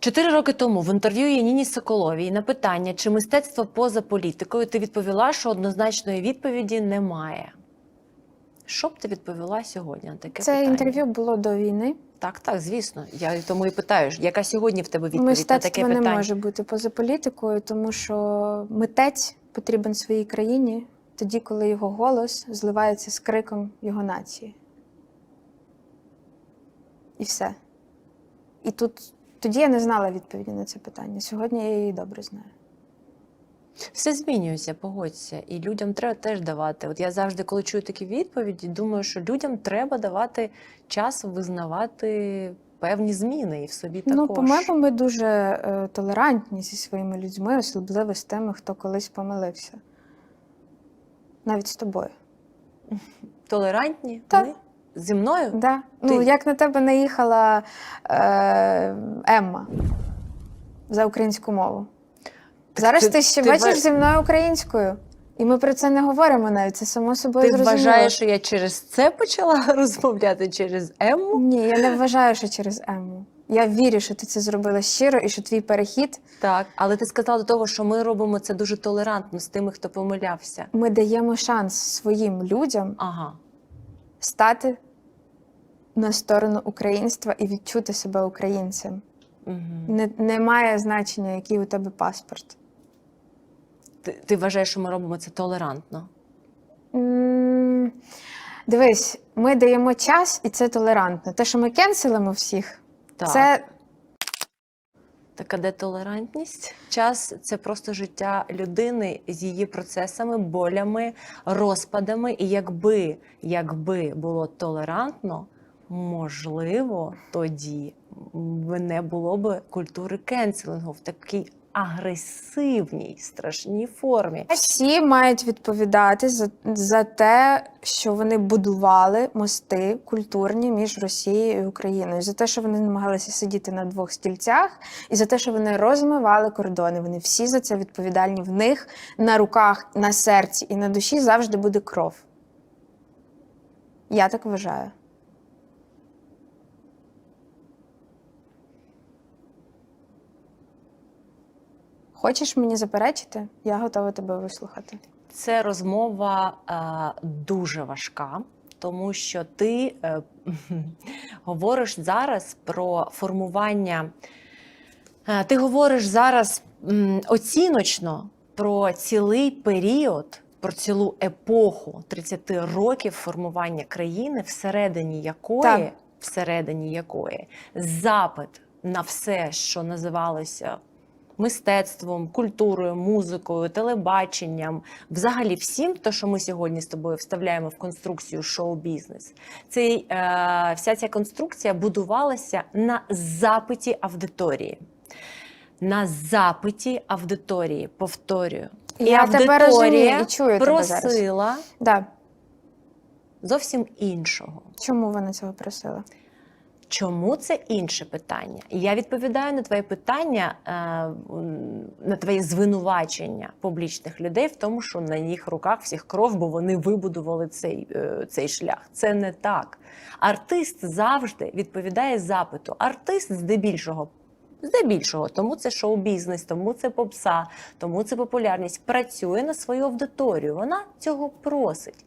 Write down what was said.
Чотири роки тому в інтерв'ю Яніні Соколовій на питання, чи мистецтво поза політикою, ти відповіла, що однозначної відповіді немає. Що б ти відповіла сьогодні на таке Це питання? інтерв'ю було до війни. Так, так, звісно. Я тому і питаю, яка сьогодні в тебе відповідь на Мистецтво не може бути поза політикою, тому що митець потрібен своїй країні тоді, коли його голос зливається з криком його нації. І все. І тут тоді я не знала відповіді на це питання. Сьогодні я її добре знаю. Все змінюється, погодься, і людям треба теж давати. От я завжди, коли чую такі відповіді, думаю, що людям треба давати час визнавати певні зміни і в собі також. Ну, по-моєму, ми дуже е, толерантні зі своїми людьми, особливо з тими, хто колись помилився. Навіть з тобою. Толерантні? Так. Ми? Зі мною? Да. Ну, як на тебе наїхала е, Емма за українську мову. Зараз ти- ти, ще ти бачиш ва- зі мною українською. І ми про це не говоримо навіть. Це само собою Ти зрозуміло. вважаєш, що я через це почала розмовляти через Ему? Ні, я не вважаю, що через Емму. Я вірю, що ти це зробила щиро і що твій перехід Так, але ти сказала до того, що ми робимо це дуже толерантно з тими, хто помилявся. ми даємо шанс своїм людям Ага. Стати на сторону українства і відчути себе українцем. Угу. Не, не має значення, який у тебе паспорт. Ти, ти вважаєш, що ми робимо це толерантно? М, Дивись, ми даємо час, і це толерантно. Те, що ми кенселимо всіх, Так. це Так, а де толерантність? Час це просто життя людини з її процесами, болями, розпадами. І якби, якби було толерантно, можливо, тоді не було б культури кенселингу в такій агресивній, страшній формі. всі мають відповідати за, за те, що вони будували мости культурні між Росією і Україною, за те, що вони намагалися сидіти на двох стільцях, і за те, що вони розмивали кордони. Вони всі за це відповідальні. В них на руках, на серці і на душі завжди буде кров. Я так вважаю. Хочеш мені заперечити? Я готова тебе вислухати. Це розмова е, дуже важка, тому що ти е, говориш зараз про формування. Е, ти говориш зараз м, оціночно про цілий період, про цілу епоху 30 років формування країни, всередині якої, Так. всередині якої запит на все, що називалося мистецтвом, культурою, музикою, телебаченням, взагалі всім, то, що ми сьогодні з тобою вставляємо в конструкцію шоу-бізнес, цей, е, вся ця конструкція будувалася на запиті аудиторії. На запиті аудиторії, повторюю. Я тебе розумію і чую тебе зараз. просила Да. зовсім іншого. Чому вона цього просила? Чому це інше питання? Я відповідаю на твоє питання, е, на твоє звинувачення публічних людей в тому, що на їх руках всіх кров, бо вони вибудували цей, е, цей шлях. Це не так. Артист завжди відповідає запиту. Артист здебільшого. Здебільшого, тому це шоу-бізнес, тому це попса, тому це популярність. Працює на свою аудиторію. Вона цього просить.